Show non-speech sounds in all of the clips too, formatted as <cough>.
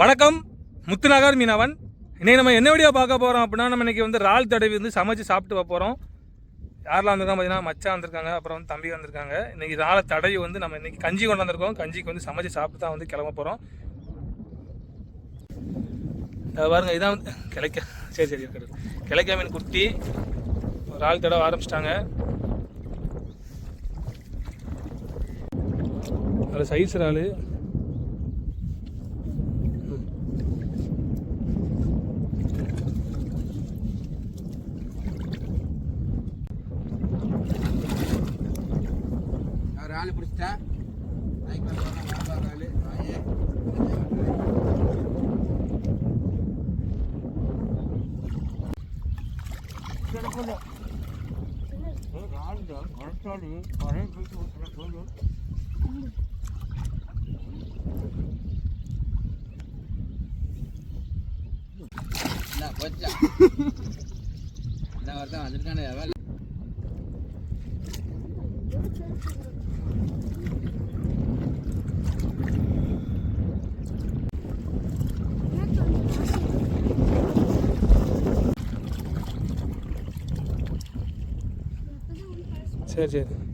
வணக்கம். முத்துநகர் மீனவன். இன்னைக்கு நம்ம என்ன வீடியோ பார்க்க போகிறோம் அப்படின்னா நம்ம இன்றைக்கி வந்து இறால் தடவி வந்து சமைச்சு சாப்பிட்டு வர போகிறோம் யாரெல்லாம் வந்திருக்காங்க பார்த்தீங்கன்னா மச்சான் வந்திருக்காங்க அப்புறம் வந்து தம்பி வந்திருக்காங்க. இன்றைக்கி இறாலை தடவி வந்து நம்ம இன்றைக்கி கஞ்சி கொண்டு வந்திருக்கோம். கஞ்சிக்கு வந்து சமைச்சு சாப்பிட்டு தான் வந்து கிளம்ப போகிறோம் பாருங்கள் இதான் வந்து கிளைக்க சரி சரி இருக்கிறது கிளைக்க மீன் குட்டி. ஒரு ஆள் தடவை ஆரம்பிச்சிட்டாங்க. அதில் சைஸ் இறால் ஒரு ஆள் பிடிச்சிட்டா நாய்க்கு வந்து பார்த்தா வியாபார ஆள் நாயே போச்சா இந்த ஒருத்தன் வந்திருக்கானே வேலை சரி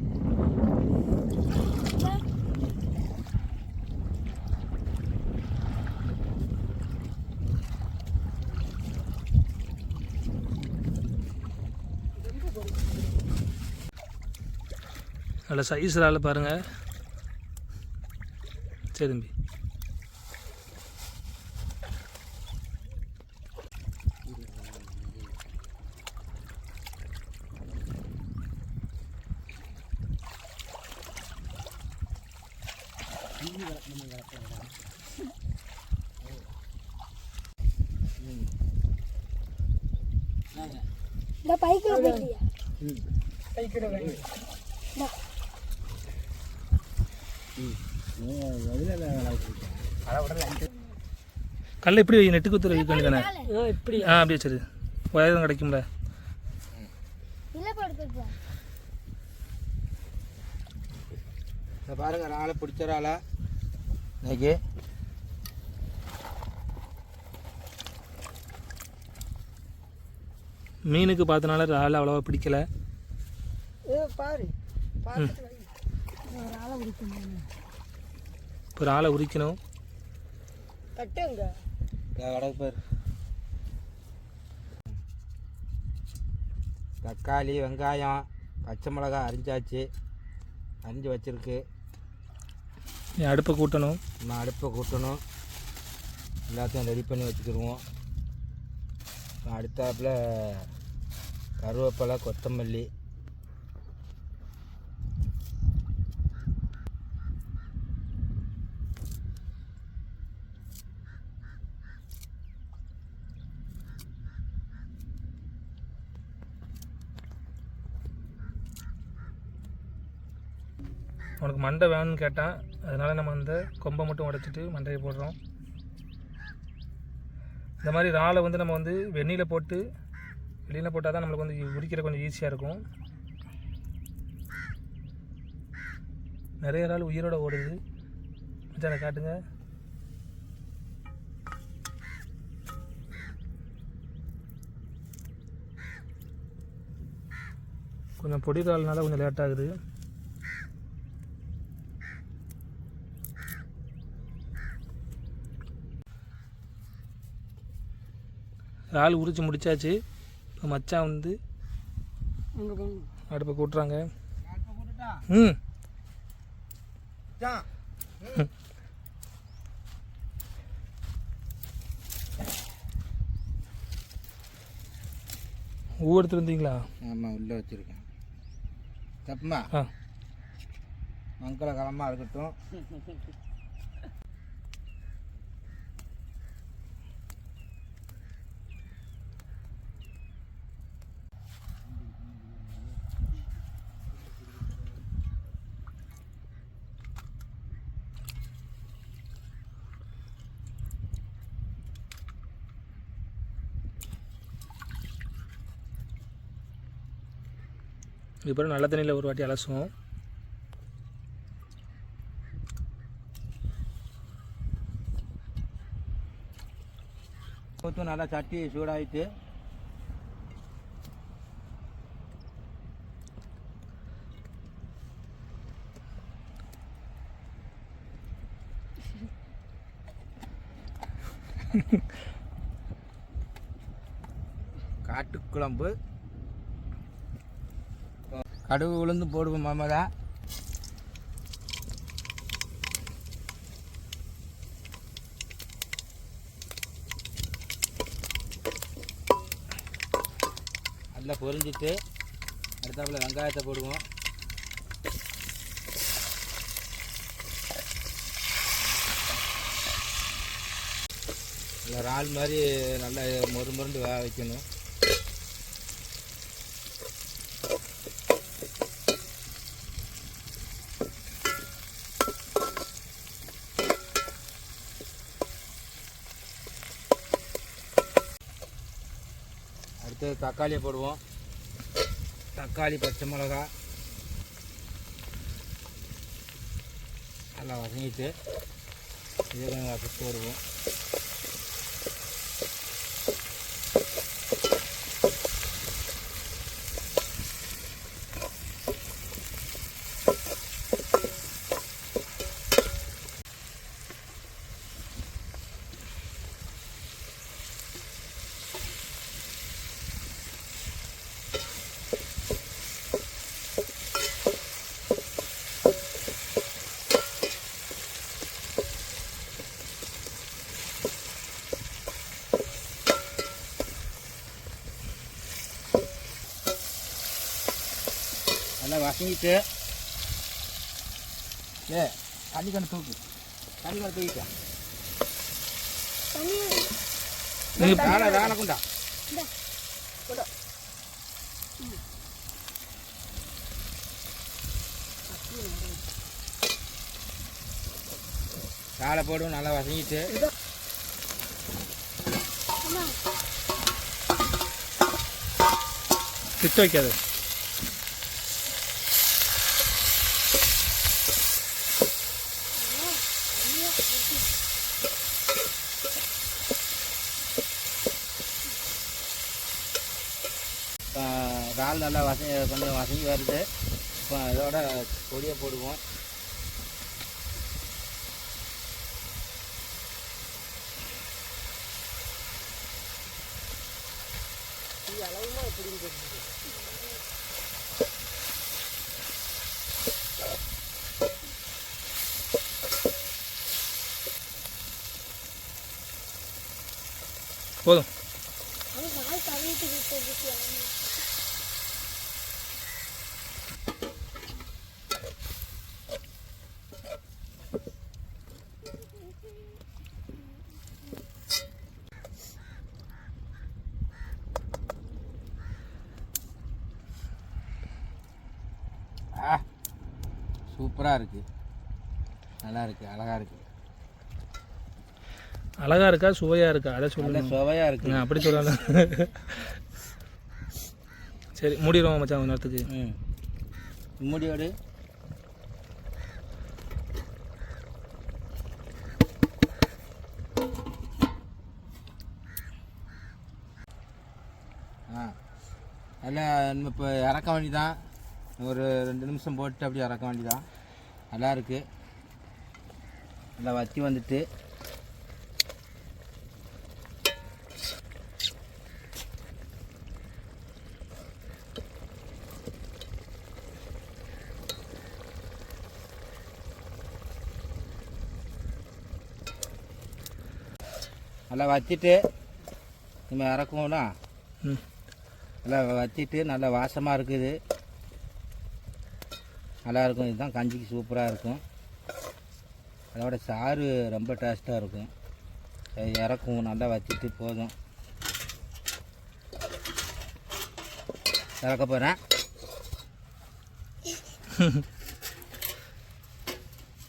நல்ல சைஸ் இறால் பாருங்க. சரி தம்பி. இந்த பைக்கில் போயிட்டியா? கல்ல எப்படி வை? நெட்டு குத்துற வைக்க வேண்டியதானே? இப்படி. ஆ அப்படியே சரி உயரம் கிடைக்கும்ல. பாருங்க ஆளை பிடிச்சறாளா இன்னைக்கு. மீனுக்கு பார்த்தனால இறால் அவ்வளோவா பிடிக்கல. பாரு ம். ஒரு ஆளை பிடிக்கணும் இப்போ ஒரு ஆளை உரிக்கணும். கட்டுங்க வடக்கு பேர். தக்காளி வெங்காயம் பச்சை மிளகாய் அரிஞ்சாச்சு. அரிஞ்சு வச்சிருக்கு. நீ அடுப்பை கூட்டணும். நம்ம அடுப்பை கூட்டணும். எல்லாத்தையும் ரெடி பண்ணி வச்சுக்கிடுவோம். அடுத்தாப்புல கருவேப்பிலை கொத்தமல்லி. உனக்கு மண்டை வேணும்னு கேட்டான். அதனால் நம்ம அந்த கொம்பை மட்டும் உடைச்சிட்டு மண்டையை போடுறோம். இந்த மாதிரி இறாலை வந்து நம்ம வந்து வெந்நீரில் போட்டு வெளியில் போட்டால் தான் நம்மளுக்கு வந்து உரிக்கிற கொஞ்சம் ஈஸியாக இருக்கும். நிறைய இறால் உயிரோட ஓடுது. மச்சான காட்டுங்க. கொஞ்சம் பொடி இறால்னால கொஞ்சம் லேட் ஆகுது இறால் உரிச்சு முடிச்சாச்சு. இப்போ மச்சான் வந்து அடுப்பை கூட்டுறாங்க. ம். ஊ எடுத்துருந்தீங்களா ஆமாம் உள்ளே வச்சுருக்கேன். தப்புமா? மங்களகரமாக இருக்கட்டும். இதுக்கப்புறம் நல்ல தண்ணியில் ஒரு வாட்டி அலசுவோம். ஊற்றும் நல்லா சட்டி சூடாயிட்டு. காட்டுக்குழம்பு. கடுகு உளுந்து போடுவோம் மாமதா. நல்லா பொரிஞ்சிட்டு அடுத்தாப்புல வெங்காயத்தை போடுவோம். இறால் மாதிரி நல்லா மொறு மொருண்டு வேக வைக்கணும். அடுத்து தக்காளியை போடுவோம். தக்காளி பச்சை மிளகா. நல்லா வதங்கிட்டு இதை கொஞ்சம் போடுவோம். நல்லா வசங்கிட்டு. ஏ தண்ணி கண்ணு தூக்கு. தண்ணி கண்ணு தூக்கிட்டேன் வேலை வேலை கொண்டா. காலை போடுவோம் நல்லா வசங்கிட்டு. கிட்ட வைக்காது இப்போ இறால் நல்லா வச கொஞ்சம் வசங்கி வருது. இப்போ இதோட பொடியை போடுவோம். போதும் ஆ சூப்பராக இருக்குது நல்லா இருக்குது அழகாக இருக்குது அழகா இருக்கா சுவையா இருக்கா? அதை சொல்லுங்க சுவையாக இருக்குது நான் அப்படி சொல்லலாம் சரி மூடிடுவோம் மச்சான் கொஞ்ச நேரத்துக்கு. ம். முடியோடு ஆ. நல்லா நம்ம இப்போ இறக்க வேண்டியதான் ஒரு ரெண்டு நிமிஷம் போட்டு அப்படியே இறக்க வேண்டியதான் நல்லா இருக்கு நல்லா வத்தி வந்துட்டு. நல்லா வச்சிட்டு நம்ம இறக்குவோம்னா? நல்லா வச்சிட்டு நல்லா வாசமாக இருக்குது. நல்லா இருக்கும் இதுதான் கஞ்சிக்கு சூப்பராக இருக்கும். அதோட சாறு ரொம்ப டேஸ்ட்டாக இருக்கும். அது இறக்குவோம் நல்லா வச்சிட்டு போதும். இறக்க போகிறேன் <laughs>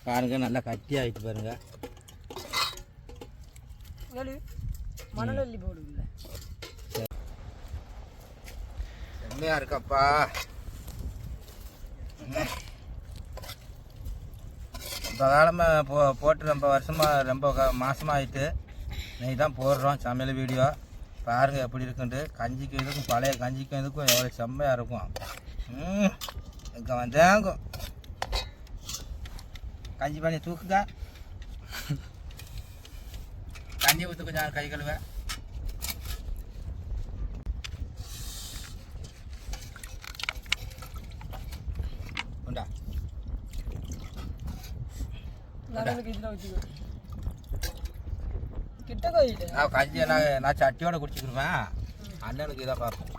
பாருங்க நல்லா கட்டி ஆகிட்டு பாருங்க மணல் போடுவில்ல செம்மையாக இருக்கப்பா இப்போ காலமாக போ போட்டு ரொம்ப வருஷமாக ரொம்ப மாதமாக ஆயிட்டு இன்னைக்கு தான் போடுறோம் சமையல் வீடியோ பாருங்கள் எப்படி இருக்குன்ட்டு. கஞ்சிக்கு இதுக்கும் பழைய கஞ்சிக்கும் இதுக்கும் எவ்வளோ செம்மையாக இருக்கும். இங்கே வந்தாங்க. கஞ்சி பண்ணி தூக்குங்க. கஞ்சி ஊற்று கொஞ்சம் கை கழுவேன் நான் கஞ்சியை நான் நான் சட்டியோட குடிச்சுக்கிடுவேன் அண்ணனுக்கு இதை பார்ப்போம்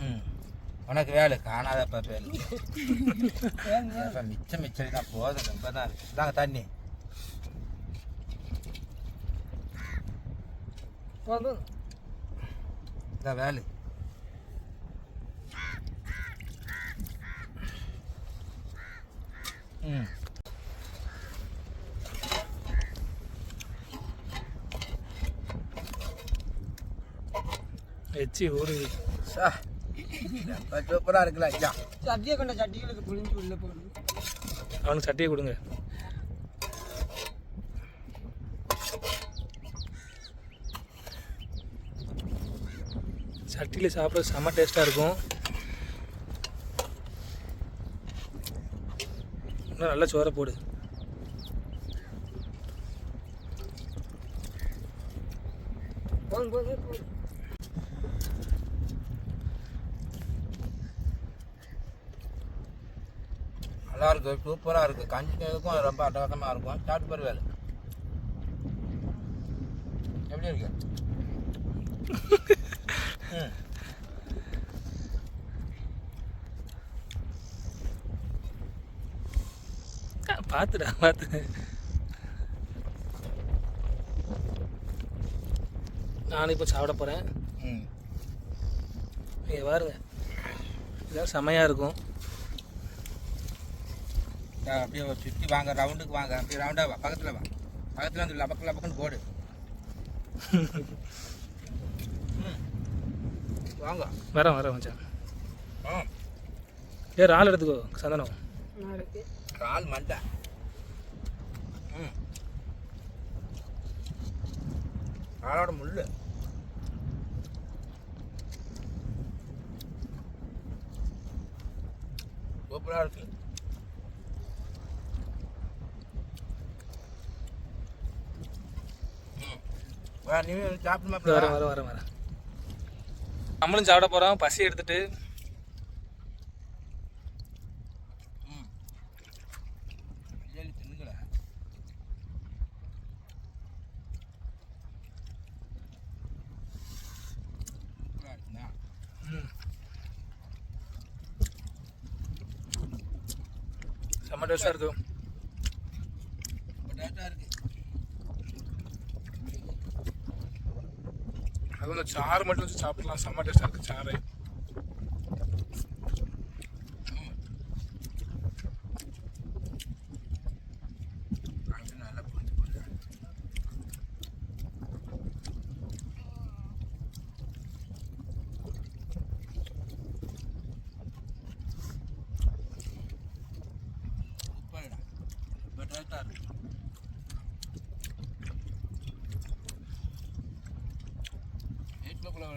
ம், உனக்கு வேலை காணாதப்ப வேலை மிச்சம் மிச்சம் தான் போதும் ரொம்ப தான் இருக்கு இதாங்க தண்ணி இதான் வேலை எச்சி ஊரு சா ரொம்ப சூப்பராக இருக்குல்ல ஐயா சட்டியை கொண்ட சட்டிகளுக்கு புளிஞ்சு உள்ள போடு. அவனுக்கு சட்டியை கொடுங்க. சட்டியில் சாப்பிட செம்ம டேஸ்ட்டாக இருக்கும். இன்னும் நல்ல சோறை போடு. நல்லா இருக்கு சூப்பராக இருக்கு. கஞ்சிக்கும் ரொம்ப அட்டகாசமாக இருக்கும். சாப்பிட்டு பாரு வேலை. எப்படி இருக்கு? <laughs> ம். பார்த்துடா பார்த்து நானும் இப்போ சாப்பிட போகிறேன் ம். நீங்கள் பாருங்க. இதெல்லாம் செமையாக இருக்கும். அப்படியே ஒரு சுற்றி வாங்க ரவுண்டுக்கு வாங்க. அப்படியே ரவுண்டாக வா பக்கத்தில் வா. பக்கத்தில் வந்து லபக்கு லபக்குன்னு போடு. ம். <laughs> வாங்க. வரேன் வரேன் மச்சான். ஆ. ஏ இறால் எடுத்துக்கோ சந்தனம். கால் மண்டை ம் காலோட முள்ளு. சூப்பராக இருக்கு. நீ சாப்பிடுமா வரேன் வரேன் வரேன் நம்மளும் சாப்பிட போகிறோம் பசி எடுத்துட்டு செம்ம டேஸ்ட்டாக இருக்கும் ரொம்ப டேஸ்டா இருக்கு. அதுவும் இந்த சாறு மட்டும் வச்சு சாப்பிடலாம். செம்ம இருக்குது சாறு அது நல்லா புரிஞ்சு போகுது. சூப்பர்டா. ரொம்ப டேஸ்டா இருக்கு.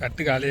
தட்டை காலி